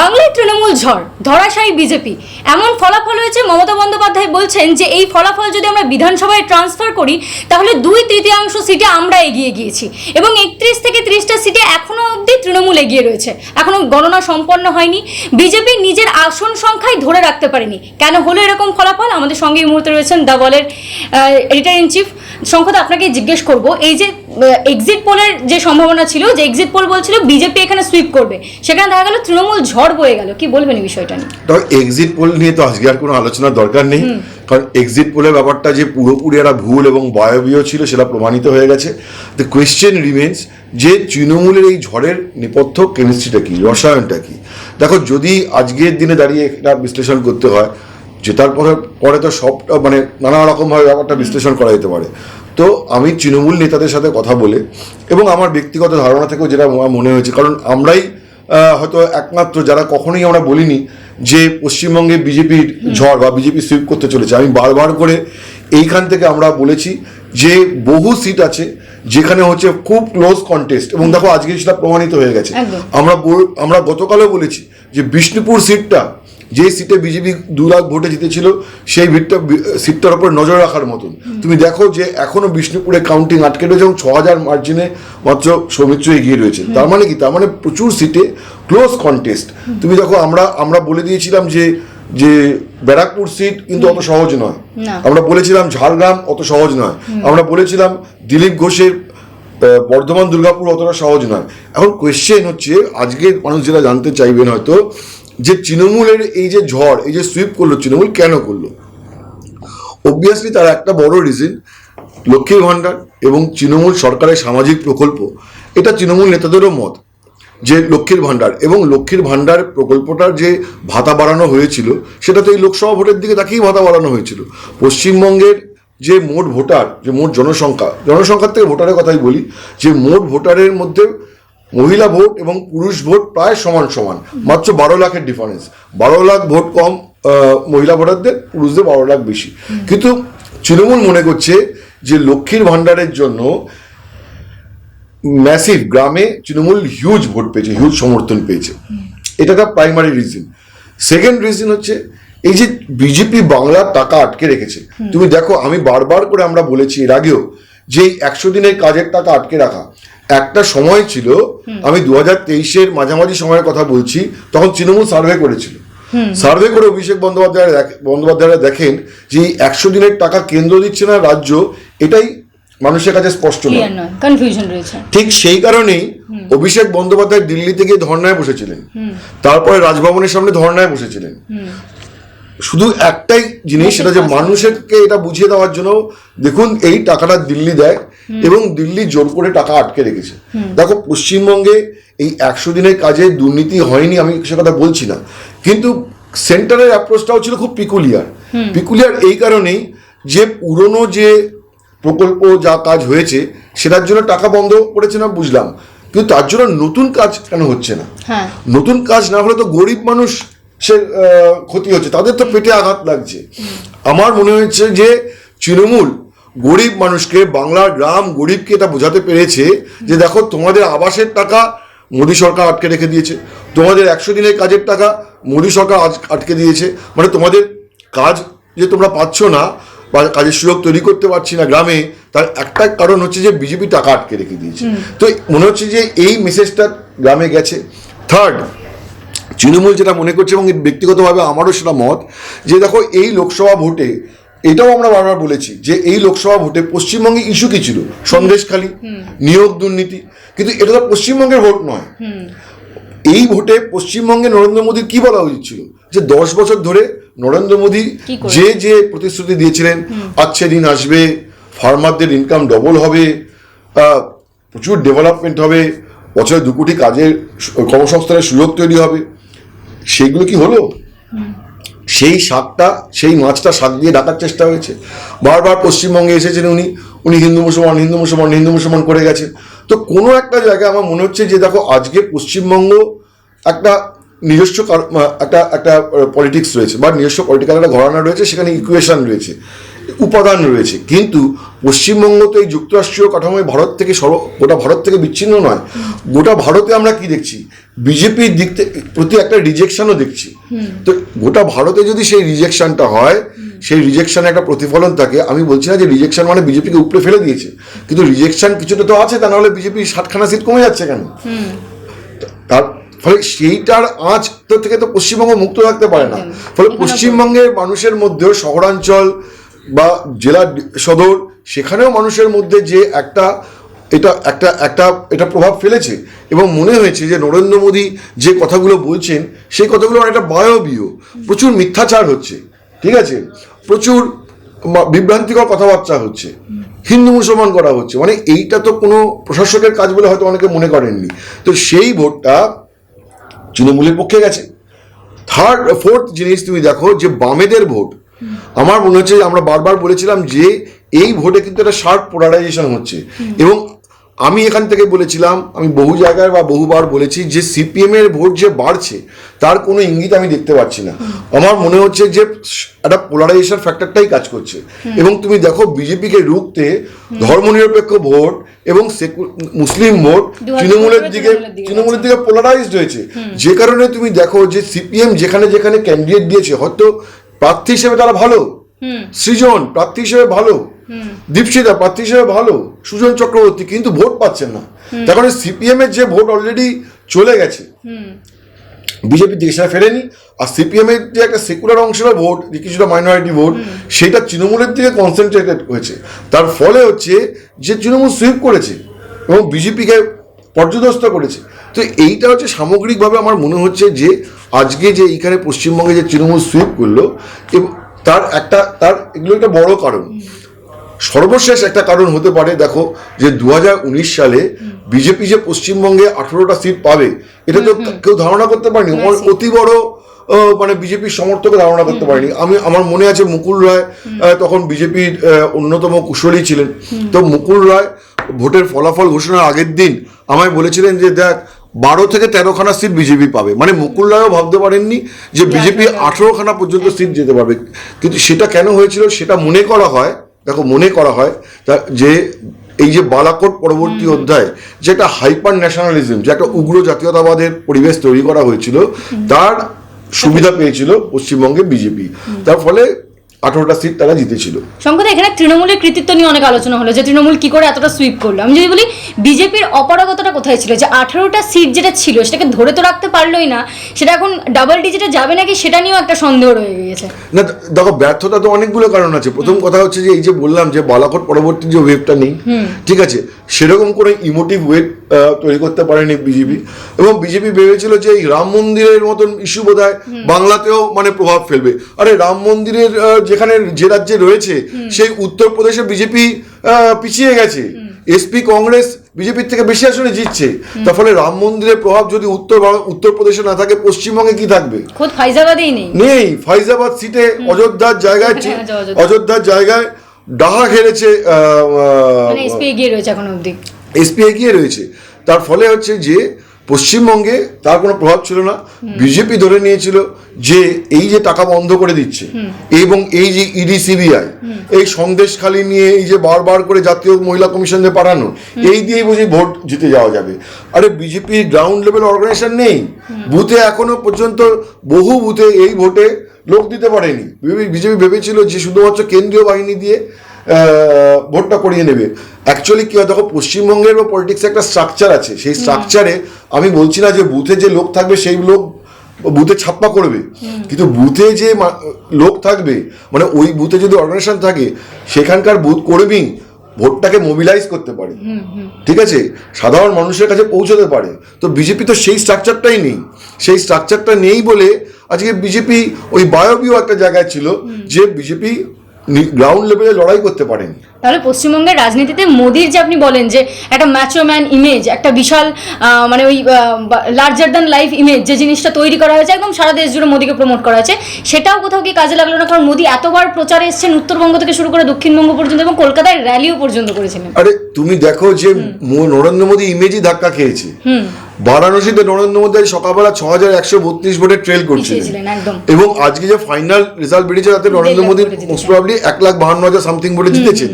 বাংলায় তৃণমূল ঝড়, ধরাশায়ী বিজেপি। এমন ফলাফল হয়েছে, মমতা বন্দ্যোপাধ্যায় বলছেন যে, এই ফলাফল যদি আমরা বিধানসভায় ট্রান্সফার করি, তাহলে দুই তৃতীয়াংশ সিটে আমরা এগিয়ে গিয়েছি। এবং একত্রিশ থেকে ত্রিশটা সিটে এখনও অবধি তৃণমূল এগিয়ে রয়েছে। এখনও গণনা সম্পন্ন হয়নি। বিজেপি নিজের আসন সংখ্যায় ধরে রাখতে পারেনি। কেন হলো এরকম ফলাফল? আমাদের সঙ্গে এই মুহূর্তে রয়েছেন দ্য বলের এডিটার ইন চিফ শঙ্কর আপনাকে জিজ্ঞেস করব, এই যে এক্সিট পোলের যে সম্ভাবনা ছিল যে এক্সিট পোল বলছিল বিজেপি এখানে সুইপ করবে। সেখানে দেখা গেল তৃণমূল ঝড় বয়ে গেল। কি বলবেন এই বিষয়টা নিয়ে? এক্সিট পোল নিয়ে তো আজকে আর কোনো আলোচনার দরকার নেই। কারণ এক্সিট পোলের ব্যাপারটা যে পুরোপুরি একটা ভুল এবং বায়বীয় ছিল সেটা প্রমাণিত হয়ে গেছে। দ্য কোয়েশ্চেন রিমেন্স যে তৃণমূলের এই ঝড়ের নেপথ্য কেমিস্ট্রিটা কি রসায়নটা কি? দেখো যদি আজকের দিনে দাঁড়িয়ে একটা বিশ্লেষণ করতে হয় জেতার পরে পরে তো সবটা মানে নানা রকমভাবে ব্যাপারটা বিশ্লেষণ করা যেতে পারে। তো আমি তৃণমূল নেতাদের সাথে কথা বলে এবং আমার ব্যক্তিগত ধারণা থেকেও যেটা মনে হয়েছে কারণ আমরাই হয়তো একমাত্র যারা কখনোই আমরা বলিনি যে পশ্চিমবঙ্গে বিজেপির ঝড় বা বিজেপি সুইপ করতে চলেছে। আমি বারবার করে এইখান থেকে আমরা বলেছি যে বহু সিট আছে যেখানে হচ্ছে খুব ক্লোজ কন্টেস্ট এবং দেখো আজকে সেটা প্রমাণিত হয়ে গেছে। আমরা আমরা গতকালও বলেছি যে বিষ্ণুপুর সিটটা যে সিটে বিজেপি দু লাখ ভোটে জিতেছিল সেই ভিটটা সিটটার উপর নজর রাখার মতন। তুমি দেখো যে এখনও বিষ্ণুপুরে কাউন্টিং আটকে রয়েছে এবং ছ হাজার মার্জিনে মাত্র সৌমিত্র এগিয়ে রয়েছে। তার মানে কি? তার মানে প্রচুর সিটে ক্লোজ কন্টেস্ট তুমি দেখো আমরা আমরা বলে দিয়েছিলাম যে যে ব্যারাকপুর সিট কিন্তু অত সহজ নয়। আমরা বলেছিলাম ঝাড়গ্রাম অত সহজ নয়। আমরা বলেছিলাম দিলীপ ঘোষের বর্ধমান দুর্গাপুর অতটা সহজ নয়। এখন কোয়েশ্চেন হচ্ছে আজকের মানুষ যেটা জানতে চাইবেন হয়তো যে তৃণমূলের এই যে ঝড়, এই যে সুইপ করল, তৃণমূল কেন করল? অবভিয়াসলি তার একটা বড় রিজন লক্ষ্মীর ভাণ্ডার এবং তৃণমূল সরকারের সামাজিক প্রকল্প। এটা তৃণমূল নেতাদেরও মত যে লক্ষ্মীর ভাণ্ডার এবং লক্ষ্মীর ভাণ্ডার প্রকল্পটার যে ভাতা বাড়ানো হয়েছিল সেটা তো এই লোকসভা ভোটের দিকে তাকেই ভাতা বাড়ানো হয়েছিল। পশ্চিমবঙ্গের যে মোট ভোটার, যে মোট জনসংখ্যা, জনসংখ্যার থেকে ভোটারের কথাই বলি, যে মোট ভোটারের মধ্যে মহিলা ভোট এবং পুরুষ ভোট প্রায় সমান সমান, মাত্র বারো লাখের ডিফারেন্স বারো লাখ ভোট কম মহিলা ভোটারদের, পুরুষদের বারো লাখ বেশি। কিন্তু তৃণমূল মনে করছে যে লক্ষ্মীর ভাণ্ডারের জন্য ম্যাসিভ গ্রামে তৃণমূল হিউজ ভোট পেয়েছে হিউজ সমর্থন পেয়েছে। এটা একটা প্রাইমারি রিজন সেকেন্ড রিজন হচ্ছে, এই যে বিজেপি বাংলার টাকা আটকে রেখেছে, তুমি দেখো, আমি বারবার করে আমরা বলেছি এর আগেও যে একশো দিনের কাজের টাকা আটকে রাখা একটা সময় ছিল আমি দু হাজার তেইশের মাঝামাঝি সময়ের কথা বলছি তখন তৃণমূল সার্ভে করেছিল। সার্ভে করে অভিষেক বন্দ্যোপাধ্যায় বন্দ্যোপাধ্যায়রা দেখেন যে এই একশো দিনের টাকা কেন্দ্র দিচ্ছে না রাজ্য এটাই মানুষের কাছে স্পষ্ট নয়। নয় কনফিউশন রয়েছে। ঠিক সেই কারণেই অভিষেক বন্দ্যোপাধ্যায় দিল্লি থেকে ধর্নায় বসেছিলেন। তারপরে রাজভবনের সামনে ধর্নায় বসেছিলেন। শুধু একটাই জিনিস সেটা যে মানুষেরকে এটা বুঝিয়ে দেওয়ার জন্য দেখুন এই টাকাটা দিল্লি দেয় এবং দিল্লি জোর করে টাকা আটকে রেখেছে। দেখো পশ্চিমবঙ্গে এই একশো দিনের কাজে দুর্নীতি হয়নি আমি সে কথা বলছি না। কিন্তু সেন্টারের অ্যাপ্রোচটাও ছিল খুব পিকুলিয়ার পিকুলিয়ার এই কারণেই যে পুরনো যে প্রকল্প যা কাজ হয়েছে সেটার জন্য টাকা বন্ধ করেছে না বুঝলাম। কিন্তু তার জন্য নতুন কাজ কেন হচ্ছে না? হ্যাঁ। নতুন কাজ না হলে তো গরিব মানুষ সে ক্ষতি হচ্ছে। তাদের তো পেটে আঘাত লাগছে। আমার মনে হয়েছে যে তৃণমূল গরিব মানুষকে বাংলার গ্রাম গরিবকে এটা বোঝাতে পেরেছে যে দেখো তোমাদের আবাসের টাকা মোদী সরকার আটকে রেখে দিয়েছে। তোমাদের একশো দিনের কাজের টাকা মোদী সরকার আজ- আটকে দিয়েছে। মানে তোমাদের কাজ যে তোমরা পাচ্ছ না বা কাজের সুযোগ তৈরি করতে পারছি না গ্রামে তার একটা কারণ হচ্ছে যে বিজেপি টাকা আটকে রেখে দিয়েছে। তো মনে হচ্ছে যে এই মেসেজটা গ্রামে গেছে। থার্ড তৃণমূল যেটা মনে করছে এবং ব্যক্তিগতভাবে আমারও সেটা মত যে দেখো এই লোকসভা ভোটে এটাও আমরা বারবার বলেছি যে এই লোকসভা ভোটে পশ্চিমবঙ্গে ইস্যু কি ছিল? সন্দেশখালী নিয়োগ দুর্নীতি। কিন্তু এটা তো পশ্চিমবঙ্গের ভোট নয়। এই ভোটে পশ্চিমবঙ্গে নরেন্দ্র মোদীর কি বলা উচিত ছিল? যে দশ বছর ধরে নরেন্দ্র মোদী যে যে প্রতিশ্রুতি দিয়েছিলেন আচ্ছে দিন আসবে ফার্মারদের ইনকাম ডবল হবে প্রচুর ডেভেলপমেন্ট হবে বছরে দু কোটি কাজের কর্মসংস্থানের সুযোগ তৈরি হবে। সেইগুলো কি হলো? সেই শাকটা সেই মাছটা শাক দিয়ে ডাকার চেষ্টা হয়েছে। বারবার পশ্চিমবঙ্গে এসেছেন উনি। উনি হিন্দু মুসলমান হিন্দু মুসলমান হিন্দু মুসলমান করে গেছেন তো কোনো একটা জায়গায় আমার মনে হচ্ছে যে দেখো আজকে পশ্চিমবঙ্গ একটা নিজস্ব একটা একটা পলিটিক্স রয়েছে বা নিজস্ব পলিটিক্যাল একটা ঘরানা রয়েছে সেখানে ইকুয়েশন রয়েছে উপাদান রয়েছে। কিন্তু পশ্চিমবঙ্গ তো এই যুক্তরাষ্ট্রীয় কাঠামোয় ভারত থেকে সর্ব গোটা ভারত থেকে বিচ্ছিন্ন নয়। গোটা ভারতে আমরা কি দেখছি? বিজেপির দিক প্রতি একটা রিজেকশনও দেখছি। তো গোটা ভারতে যদি সেই রিজেকশনটা হয় সেই রিজেকশনে একটা প্রতিফলন থাকে আমি বলছি না যে রিজেকশন মানে বিজেপিকে উপরে ফেলে দিয়েছে। কিন্তু রিজেকশন কিছুটা তো আছে তা নাহলে বিজেপি ষাটখানা সিট কমে যাচ্ছে কেন? তার ফলে সেইটার আঁচ তো থেকে তো পশ্চিমবঙ্গ মুক্ত থাকতে পারে না। ফলে পশ্চিমবঙ্গের মানুষের মধ্যেও শহরাঞ্চল বা জেলা সদর সেখানেও মানুষের মধ্যে যে একটা এটা একটা একটা এটা প্রভাব ফেলেছে। এবং মনে হয়েছে যে নরেন্দ্র মোদী যে কথাগুলো বলছেন সেই কথাগুলো অনেকটা বায়বীয়। প্রচুর মিথ্যাচার হচ্ছে ঠিক আছে? প্রচুর বিভ্রান্তিকর কথাবার্তা হচ্ছে। হিন্দু মুসলমান করা হচ্ছে। মানে এইটা তো কোনো প্রশাসকের কাজ বলে হয়তো অনেকে মনে করেননি। তো সেই ভোটটা তৃণমূলের পক্ষে গেছে। থার্ড ফোর্থ জিনিস তুমি দেখো যে বামেদের ভোট। আমার মনে হচ্ছে আমরা বারবার বলেছিলাম যে এই ভোটে কিন্তু একটা শার্প পোলারাইজেশন হচ্ছে। এবং আমি এখান থেকে বলেছিলাম আমি বহু জায়গায় বা বহুবার বলেছি যে সিপিএম এর ভোট যে বাড়ছে তার কোনো ইঙ্গিত আমি দেখতে পাচ্ছি না। আমার মনে হচ্ছে যে একটা পোলারাইজেশন ফ্যাক্টরটাই কাজ করছে। এবং তুমি দেখো বিজেপিকে রুখতে ধর্মনিরপেক্ষ ভোট এবং সেকু- মুসলিম ভোট তৃণমূলের দিকে তৃণমূলের দিকে তৃণমূলের দিকে পোলারাইজড হয়েছে। যে কারণে তুমি দেখো যে সিপিএম যেখানে যেখানে ক্যান্ডিডেট দিয়েছে হয়তো প্রার্থী হিসেবে তারা ভালো সৃজন প্রার্থী হিসেবে ভালো দীপশিতা প্রার্থী হিসেবে ভালো সুজন চক্রবর্তী কিন্তু ভোট পাচ্ছেন না। তার কারণে সিপিএম এর যে ভোট অলরেডি চলে গেছে। বিজেপি দিকে সেটা ফেরেনি আর সিপিএম এর যে একটা সেকুলার অংশের ভোট যে কিছুটা মাইনরিটি ভোট সেটা তৃণমূলের দিকে কনসেন্ট্রেটেড হয়েছে। তার ফলে হচ্ছে যে তৃণমূল সুইপ করেছে এবং বিজেপিকে পর্যদস্ত করেছে। তো এইটা হচ্ছে সামগ্রিকভাবে আমার মনে হচ্ছে যে আজকে যে এইখানে পশ্চিমবঙ্গে যে তৃণমূল সুইপ করল তার একটা তার এগুলো একটা বড় কারণ। সর্বশেষ একটা কারণ হতে পারে দেখো যে দু হাজার উনিশ সালে বিজেপি যে পশ্চিমবঙ্গে আঠেরোটা সিট পাবে এটা তো কেউ ধারণা করতে পারেনি। অতি বড় মানে বিজেপির সমর্থক ধারণা করতে পারেনি। আমি আমার মনে আছে মুকুল রায় তখন বিজেপির অন্যতম কুশলী ছিলেন। তো মুকুল রায় ভোটের ফলাফল ঘোষণার আগের দিন আমায় বলেছিলেন যে দেখ বারো থেকে তেরোখানা সিট বিজেপি পাবে। মানে মুকুল রায়ও ভাবতে পারেননি যে বিজেপি আঠেরোখানা পর্যন্ত সিট যেতে পারবে। কিন্তু সেটা কেন হয়েছিল সেটা মনে করা হয় দেখো মনে করা হয় তা- যে এই যে বালাকোট পরবর্তী অধ্যায় যে একটা হাইপার ন্যাশনালিজম যে একটা উগ্র জাতীয়তাবাদের পরিবেশ তৈরি করা হয়েছিল তার সুবিধা পেয়েছিল পশ্চিমবঙ্গে বিজেপি। তার ফলে আঠারোটা সিট তারা জিতেছিল। শঙ্কর এখানে তৃণমূলের কৃতিত্ব নিয়ে অনেক আলোচনা হলো যে তৃণমূল কি করে এতটা সুইপ করল। আমি যদি বলি বিজেপির অপারগতাটা কোথায় ছিল? যে আঠারোটা সিট যেটা ছিল সেটাকে ধরে তো রাখতে পারলোই না সেটা এখন ডাবল ডিজিটে যাবে নাকি সেটা নিয়েও একটা সন্দেহ রয়ে গিয়েছে। না দেখো ব্যর্থতা তো অনেকগুলো কারণ আছে। প্রথম কথা হচ্ছে যে এই যে বললাম যে বালাকোট পরবর্তী যে ওয়েবটা নেই ঠিক আছে? সেরকম কোনো ইমোটিভ ওয়েব তৈরি করতে পারেনি বিজেপি এবং বিজেপি ভেবেছিল যে এই রাম মন্দিরের মতন ইস্যু বোধ বাংলাতেও মানে প্রভাব ফেলবে। আরে রাম মন্দিরের যেখানে যে রাজ্যে রয়েছে সেই উত্তরপ্রদেশে বিজেপি পিছিয়ে গেছে। এসপি কংগ্রেস বিজেপির থেকে বেশি আসনে জিতছে। তার ফলে রাম মন্দিরের প্রভাব যদি উত্তর উত্তরপ্রদেশে না থাকে পশ্চিমবঙ্গে কি থাকবে? নেই। ফাইজাবাদ সিটে অযোধ্যার জায়গায়। অযোধ্যার জায়গায় ডাহা খেলেছে এসপি এগিয়ে রয়েছে এখন অবধি। এসপি এগিয়ে রয়েছে। তার ফলে হচ্ছে যে পশ্চিমবঙ্গে তার কোনো প্রভাব ছিল না। বিজেপি ধরে নিয়েছিল যে এই যে টাকা বন্ধ করে দিচ্ছে এবং এই যে ইডি সিবিআই এই সন্দেশ খালি নিয়ে এই যে বারবার করে জাতীয় মহিলা কমিশনে পাঠানো এই দিয়েই বুঝি ভোট জিতে যাওয়া যাবে। আরে বিজেপি গ্রাউন্ড লেভেল অর্গানাইজেশন নেই। বুথে এখনও পর্যন্ত বহু বুথে এই ভোটে লোক দিতে পারেনি। বিজেপি ভেবেছিল যে শুধুমাত্র কেন্দ্রীয় বাহিনী দিয়ে ভোটটা করিয়ে নেবে। অ্যাকচুয়ালি কি হয় দেখো পশ্চিমবঙ্গের পলিটিক্সে একটা স্ট্রাকচার আছে। সেই স্ট্রাকচারে আমি বলছি না যে বুথে যে লোক থাকবে সেই লোক বুথে ছাপ্পা করবে। কিন্তু বুথে যে লোক থাকবে মানে ওই বুথে যদি অর্গানাইজেশন থাকে সেখানকার বুথ কর্মী ভোটটাকে মোবিলাইজ করতে পারে। ঠিক আছে? সাধারণ মানুষের কাছে পৌঁছতে পারে। তো বিজেপি তো সেই স্ট্রাকচারটাই নেই। সেই স্ট্রাকচারটা নেই বলে আজকে বিজেপি ওই বায়বীয় একটা জায়গায় ছিল যে বিজেপি গ্রাউন্ড লেভেলে লড়াই করতে পারেনি। তাহলে পশ্চিমবঙ্গের রাজনীতিতে মোদির যে আপনি বলেন যে একটা ম্যাচোম্যান ইমেজ একটা বিশাল মানে ওই লার্জার দ্যান লাইফ ইমেজ যে জিনিসটা তৈরি করা হয়েছে একদম সারা দেশ জুড়ে মোদিকে প্রমোট করা হয়েছে। সেটাও কোথাও কি কাজে লাগল না? কারণ মোদি এতবার প্রচারে এসেছেন উত্তরবঙ্গ থেকে শুরু করে দক্ষিণবঙ্গ পর্যন্ত এবং কলকাতায় র্যালিও পর্যন্ত করেছিলেন। আরে তুমি দেখো যে নরেন্দ্র মোদী ইমেজই ধাক্কা খেয়েছে। বারাণসীতে নরেন্দ্র মোদী সকালবেলা ছ হাজার একশো বত্রিশ ভোটে ট্রেল করছিলেন। একদম। এবং আজকে যে ফাইনাল রেজাল্ট বেরিয়েছে তাতে নরেন্দ্র মোদী মোস্ট প্রবলি এক লাখ বাহান্ন হাজার সামথিং ভোটে জিতেছেন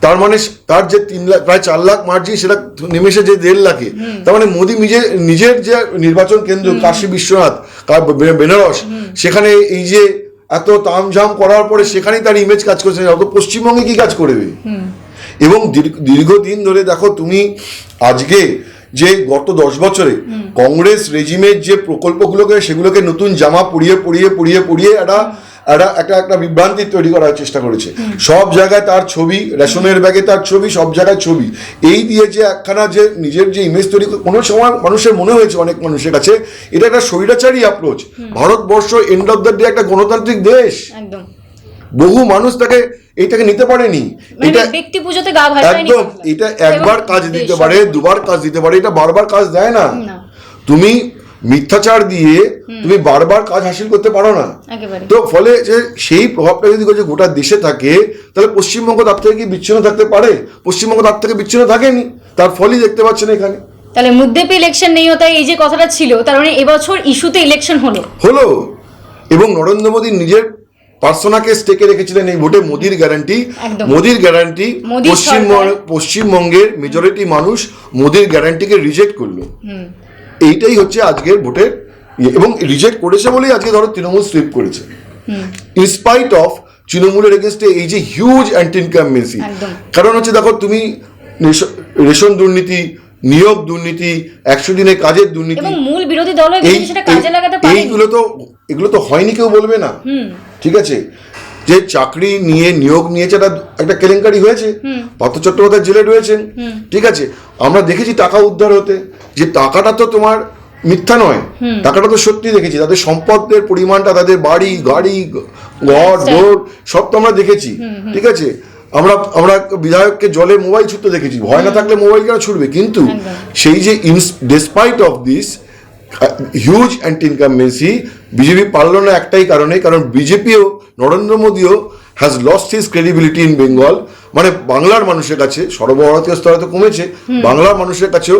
তার মানে তার যে তিন লাখ প্রায় চার লাখ মার্জিন সেটা নেমেছে যে দেড় লাখে তার মানে মোদী নিজে নিজের যে নির্বাচন কেন্দ্র কাশী বিশ্বনাথ বেনারস সেখানে এই যে এত তামঝাম করার পরে সেখানেই তার ইমেজ কাজ করছে অত পশ্চিমবঙ্গে কি কাজ করবে? এবং দীর্ঘ- দীর্ঘদিন ধরে দেখো তুমি আজকে যে গত দশ বছরে কংগ্রেস রেজিমের যে প্রকল্পগুলোকে সেগুলোকে নতুন জামা পরিয়ে পরিয়ে পরিয়ে পরিয়ে একটা একটা একটা একটা বিভ্রান্তি তৈরি করার চেষ্টা করেছে। সব জায়গায় তার ছবি রেশনের ব্যাগে তার ছবি সব জায়গায় ছবি। এই দিয়ে যে একখানা যে নিজের যে ইমেজ তৈরি কোনো সময় মানুষের মনে হয়েছে অনেক মানুষের কাছে এটা একটা স্বৈরাচারী approach Bharatvarsha end of the day একটা গণতান্ত্রিক দেশ। একদম। বহু মানুষ তাকে এইটাকে নিতে পারেনি। মানে এটা ব্যক্তি পুজোতে গা একদম এটা একবার কাজ দিতে পারে দুবার কাজ দিতে পারে এটা বারবার কাজ দেয় না। তুমি মিথ্যাচার দিয়ে তুমি বারবার কাজ হাসিল করতে পারো না। তো ফলে যে সেই প্রভাবটা যদি গোটা দেশে থাকে তাহলে পশ্চিমবঙ্গ তার থেকে কি বিচ্ছিন্ন থাকতে পারে? পশ্চিমবঙ্গ তার থেকে বিচ্ছিন্ন থাকেনি। তার ফলই দেখতে পাচ্ছেন এখানে। তাহলে মুদ্দেপে ইলেকশন নেই তাই এই যে কথাটা ছিল তার মানে এবছর ইস্যুতে ইলেকশন হলো। হলো। এবং নরেন্দ্র মোদী নিজের পার্সোনাকে স্টেকে রেখেছিলেন এই ভোটে মোদির গ্যারান্টি মোদির গ্যারান্টি পশ্চিমবঙ্গ পশ্চিমবঙ্গের মেজরিটি মানুষ মোদির গ্যারান্টিকে রিজেক্ট করল। এইটাই হচ্ছে আজকের ভোটের ইয়ে। এবং রিজেক্ট করেছে বলেই আজকে ধরো তৃণমূল সুইপ করেছে। ইনস্পাইট অফ তৃণমূলের এগেনস্টে এই যে হিউজ অ্যান্টি ইনকামবেন্সি একদম। কারণ হচ্ছে দেখো তুমি রেশন দুর্নীতি নিয়োগ দুর্নীতি একশো দিনের কাজের দুর্নীতি। মূল বিরোধী দল এইগুলো তো এগুলো তো হয়নি কেউ বলবে না। ঠিক আছে? যে চাকরি নিয়ে নিয়োগ নিয়েছে একটা একটা কেলেঙ্কারি হয়েছে। পার্থ চট্টোপাধ্যায় জেলে রয়েছেন। ঠিক আছে আমরা দেখেছি টাকা উদ্ধার হতে। যে টাকাটা তো তোমার মিথ্যা নয় টাকাটা তো সত্যি দেখেছি। তাদের সম্পদের পরিমাণটা তাদের বাড়ি গাড়ি ঘর রোড সব তো আমরা দেখেছি। ঠিক আছে আমরা আমরা বিধায়ককে জলে মোবাইল ছুটতে দেখেছি। ভয় না থাকলে মোবাইল কেন ছুটবে কিন্তু সেই যে despite of this huge anti incumbency BJP পারল না একটাই কারণে। কারণ বিজেপিও Narendra মোদীও has lost his credibility in Bengal মানে বাংলার মানুষের কাছে সর্বভারতীয় স্তরে তো কমেছে বাংলার মানুষের কাছেও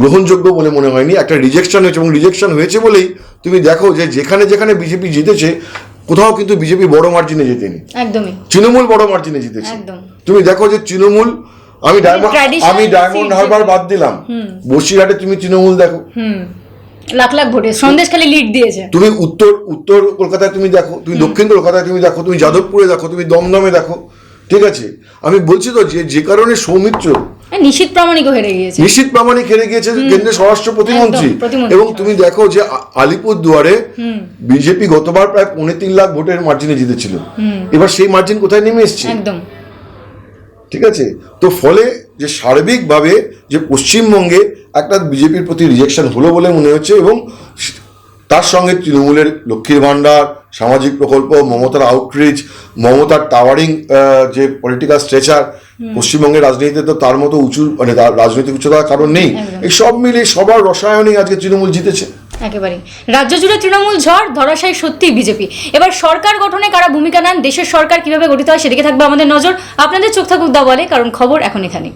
গ্রহণযোগ্য বলে মনে হয়নি। একটা রিজেকশন হয়েছে এবং রিজেকশন হয়েছে বলেই তুমি দেখো যে যেখানে যেখানে বিজেপি জিতেছে কোথাও কিন্তু বিজেপি বড় মার্জিনে জেতেনি। একদম তৃণমূল বড় মার্জিনে জিতেছে। তুমি দেখো যে তৃণমূল আমি ডায়মন্ড আমি ডায়মন্ড হারবার বাদ দিলাম। বসিরহাটে তুমি তৃণমূল দেখো। লাখ লাখ ভোটে সন্দেশ খালি লিড দিয়েছে। তুমি উত্তর উত্তর কলকাতায় তুমি দেখো তুমি দক্ষিণ কলকাতায় তুমি দেখো তুমি যাদবপুরে দেখো তুমি দমদমে দেখো ঠিক আছে? আমি বলছি তো যে যে কারণে সৌমিত্র নিশীথ প্রামাণিকও হেরে গিয়েছে। নিশ্চিত প্রামাণিক হেরে গিয়েছে স্বরাষ্ট্র প্রতিমন্ত্রী। এবং তুমি দেখো যে আলিপুর দুয়ারে বিজেপি গতবার প্রায় পৌনে তিন লাখ ভোটের মার্জিনে জিতেছিল। এবার সেই মার্জিন কোথায় নেমে এসছে? একদম। ঠিক আছে? তো ফলে যে সার্বিকভাবে যে পশ্চিমবঙ্গে একটা বিজেপির প্রতি রিজেকশন হলো বলে মনে হচ্ছে এবং তার সঙ্গে তৃণমূলের লক্ষ্মীর ভাণ্ডার সামাজিক প্রকল্প মমতার আউটরিচ মমতার টাওয়ারিং যে পলিটিক্যাল স্ট্রেচার পশ্চিমবঙ্গের রাজনীতিতে তো তার মতো উঁচু মানে রাজনৈতিক উচ্চতার কারণ নেই। এই সব মিলিয়ে সবার রসায়নেই আজকে তৃণমূল জিতেছে। একেবারে রাজ্য জুড়ে তৃণমূল ঝড় ধরাশায়ী সত্যি বিজেপি। এবার সরকার গঠনে কারা ভূমিকা নেন দেশের সরকার কীভাবে গঠিত হয় সেদিকে থাকবে আমাদের নজর। আপনাদের চোখ থাকুক দাওয়ালে কারণ খবর এখন এখানে